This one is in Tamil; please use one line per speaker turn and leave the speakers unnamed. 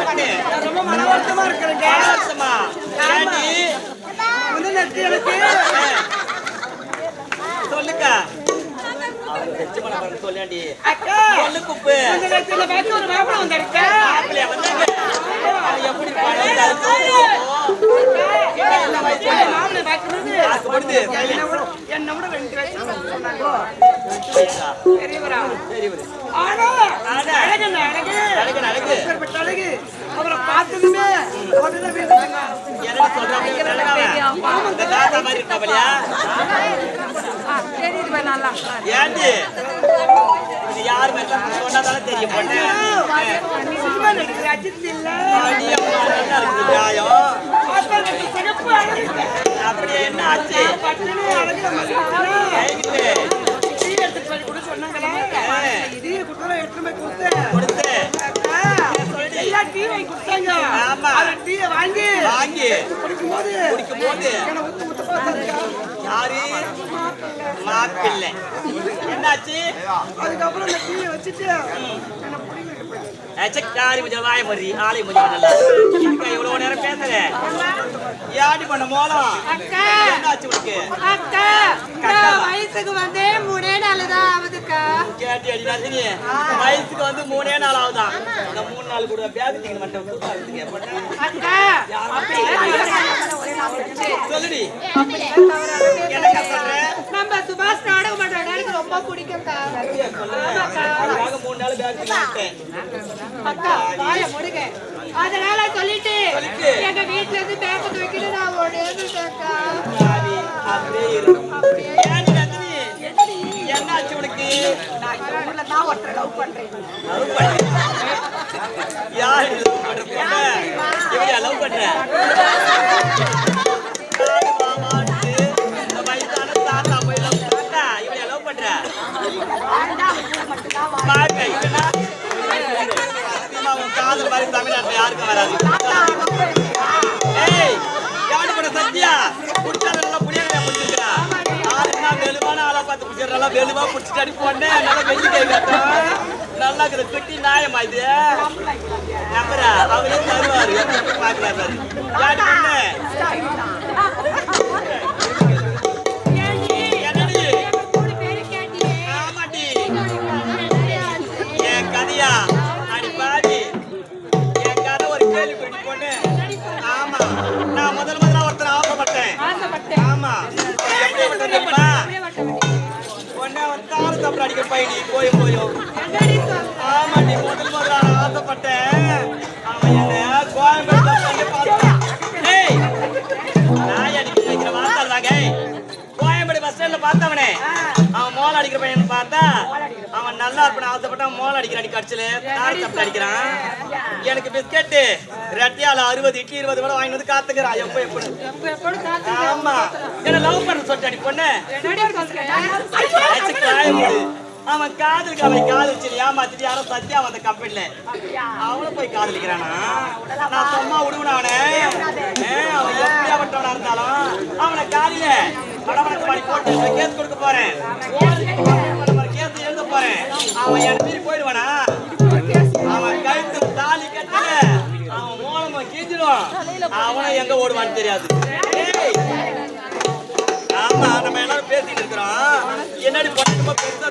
பட்டு
ரொம்ப மன வருத்தமா எனக்கு.
சொல்லேண்டி
அக்கா
சொல்லு குப்பு
இந்த நெத்தியில பார்த்து ஒரு மாப்பிள வந்திருக்கா
மாப்பிள்ளைய வந்தாங்க அது எப்படி?
மாப்பிளை. என்னை விட என்னை விட ரெண்டு வயசு சொன்னாங்க பெரியவரா
பெரியவரு.
ஆனா
ஆனா.
அழகு என்ன அழகு
அழகு, அழகு.
எப்பேற்பட்ட அழகு அவரை பார்த்ததுமே உடனே வீட்டுக்கு
எனக்கு சொல்றாங்க, நல்லவன். இந்த தாத்தா மாதிரி அப்படியே என்ன ஆச்சு
வாங்கி வாங்கி குடிக்கும் போது குடிக்கும்
போது மாப்பிள்ளை என்னாச்சு?
அதுக்கப்புறம் அந்த டீயை வச்சுட்டு என்னை
இவ்வளவு நேரம் பேசுற? யாடி பண்ண மோளம்?
அக்கா.
என்னாச்சு உனக்கு?
வயசுக்கு வந்தே மூணே நாள் தான் ஆகுதுக்கா
நந்தினி வயசுக்கு வந்து மூணே நாள் ஆகுதான் மூணு கூட பேக் மட்டும் சொல்லுடி.
நம்ம சுபாஷ் எனக்கு ரொம்ப.
அதுக்காக மூணு நாள் பேக் தூக்கி விட்டேன்
அக்கா வாய முடுங்க. அதனால சொல்லிட்டு. எங்க வீட்ல இருந்து பேப்ப தூக்கிட்டு நான்
சரி, அப்படியே love பண்ற? பாருங்க, இவனா? காதல் மாதிரி தமிழ்நாட்டுல யாருக்கும் வராது. ஏய், யாரு பண்ண சத்யா? புடிச்சாலும் நல்லா வெளுவா புடிச்சிட்டு அடிப்போன்னு நல்லா வெள்ளி கை காட்டும். நல்லா இருக்கிற குட்டி நியாயமா இது? நம்புறா? அவரே தருவாரு. எப்படி அவன் தாறு அடிக்க அடிக்கிற பையனி, போயோ போயும்.
என்னடி சொல்ற
முதல் முதல்ல ஆசைப்பட்டேன். அவன் என்னை கோயம்பேட்டுல போய் பார்த்தான். ஏய், அடிக்க வைக்கிற வார்த்தை கோயம்பேடு பஸ் ஸ்டாண்ட்ல பார்த்தவனே அவன் மோளம் அடிக்கிற பையன் பார்த்தா நல்லா இருப்பான். ஆசைப்பட்டு அவன் மோளம் அடிக்கிற அடி கடிச்சல. தப்புல அடிக்கிறான். எனக்கு பிஸ்கெட்டு ரெட்டியால அறுபது இட்லி இருபது கூட வாங்கி வந்து காத்துக்கிறான் எப்போ எப்படி ஆமா. என்ன லவ் பண்ண சொல்லிட்டு அடி பொண்ணு. அவன் காதலுக்கு அவன் காதலிச்சு ஏமாத்திட்டு யாரோ சத்யா வந்த கம்பெனில அவனும் போய் காதலிக்கிறானா? நான் சும்மா விடுவன அவனை அவன் எப்படியாப்பட்டவனா இருந்தாலும் அவனை காலையில படபடக்கு பாடி போட்டு கேஸ் கொடுக்க போறேன். கேஸ் எழுத போறேன். அவன் என் மீறி போயிடுவானா? அவன் கழுத்து தாலி கட்டல அவன் மூலமா கீஞ்சிடுவான். அவனை எங்க ஓடுவான்னு தெரியாது. ஏய், ஆமா நம்ம எல்லாரும் பேசிட்டு இருக்கிறோம். என்னடி பொண்ணுமா பெருசா